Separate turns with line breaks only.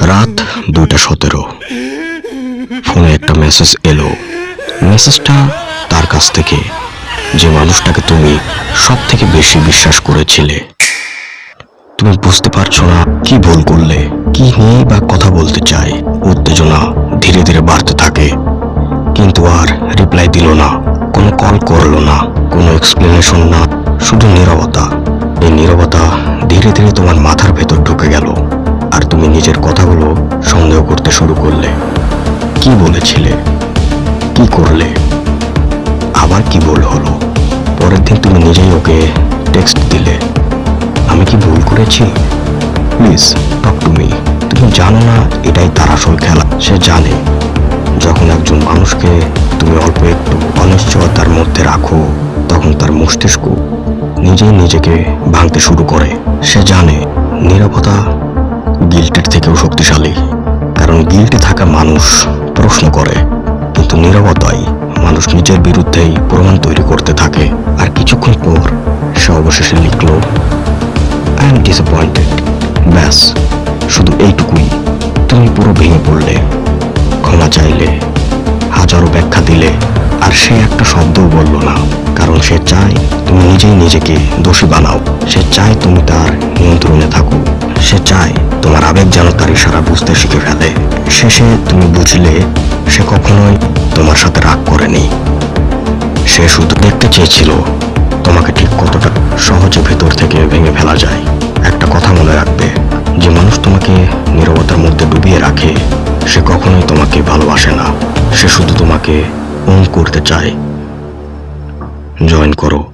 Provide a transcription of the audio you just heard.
রাত দুইটা সতেরো। ফোনে একটা মেসেজ এলো। মেসেজটা তার কাছ থেকে। যে মানুষটাকে তুমি সব থেকে বেশি বিশ্বাস করেছিলে। তুমি বুঝতে পারছ না কি ভুল করলে, কি নিয়ে বা কথা বলতে চাই উত্তেজনা ধীরে ধীরে বাড়তে থাকে। কিন্তু আর রিপ্লাই দিল না, কোনো কল করল না, কোনো এক্সপ্লেনেশন না, শুধু নীরবতা। এই নীরবতা ধীরে ধীরে তোমার মাথার ভেতর ঢুকে গেল। তুমি নিজের কথাগুলো সন্দেহ করতে শুরু করলে। কি বলেছিলে? কি করলে? আবার কি ভুল হলো? পরের দিন তুমি নিজেই ওকে টেক্সট দিলে। আমি কি ভুল করেছি? প্লিজ টক টু মি তুমি জানো না, এটাই তার আসল খেলা। সে জানে, যখন একজন মানুষকে তুমি অল্প একটু অনিশ্চয়তার মধ্যে রাখো, তখন তার মস্তিষ্ক নিজেই নিজেকে ভাঙতে শুরু করে। সে জানে, নিরাপত্তা গিল্টের থেকেও শক্তিশালী। কারণ গিল্টে থাকা মানুষ প্রশ্ন করে, কিন্তু নিরবতাই মানুষ নিজের বিরুদ্ধেই প্রমাণ তৈরি করতে থাকে। আর কিছুক্ষণ পর সে অবশেষে লিখল আই এম ডিসঅ্যাপয়েন্টেড ব্যাস, শুধু এইটুকুই। তুমি পুরো ভেঙে পড়লে। ক্ষমা চাইলে, হাজারো ব্যাখ্যা দিলে, আর সে একটা শব্দও বলল না। কারণ সে চায় তুমি নিজেই নিজেকে দোষী বানাও। সে চায় তুমি তার আবেগ যেন তার ইশারা বুঝতে শিখে ফেলে। শেষে তুমি বুঝলে সে কখনোই তোমার সাথে রাগ করেনি। সে শুধু দেখতে চেয়েছিল তোমাকে ঠিক কতটা সহজে ভেতর থেকে ভেঙে ফেলা যায়। একটা কথা মনে রাখবে, যে মানুষ তোমাকে নীরবতার মধ্যে ডুবিয়ে রাখে, সে কখনোই তোমাকে ভালোবাসে না। সে শুধু তোমাকে ওন করতে চায়। জয়েন করো।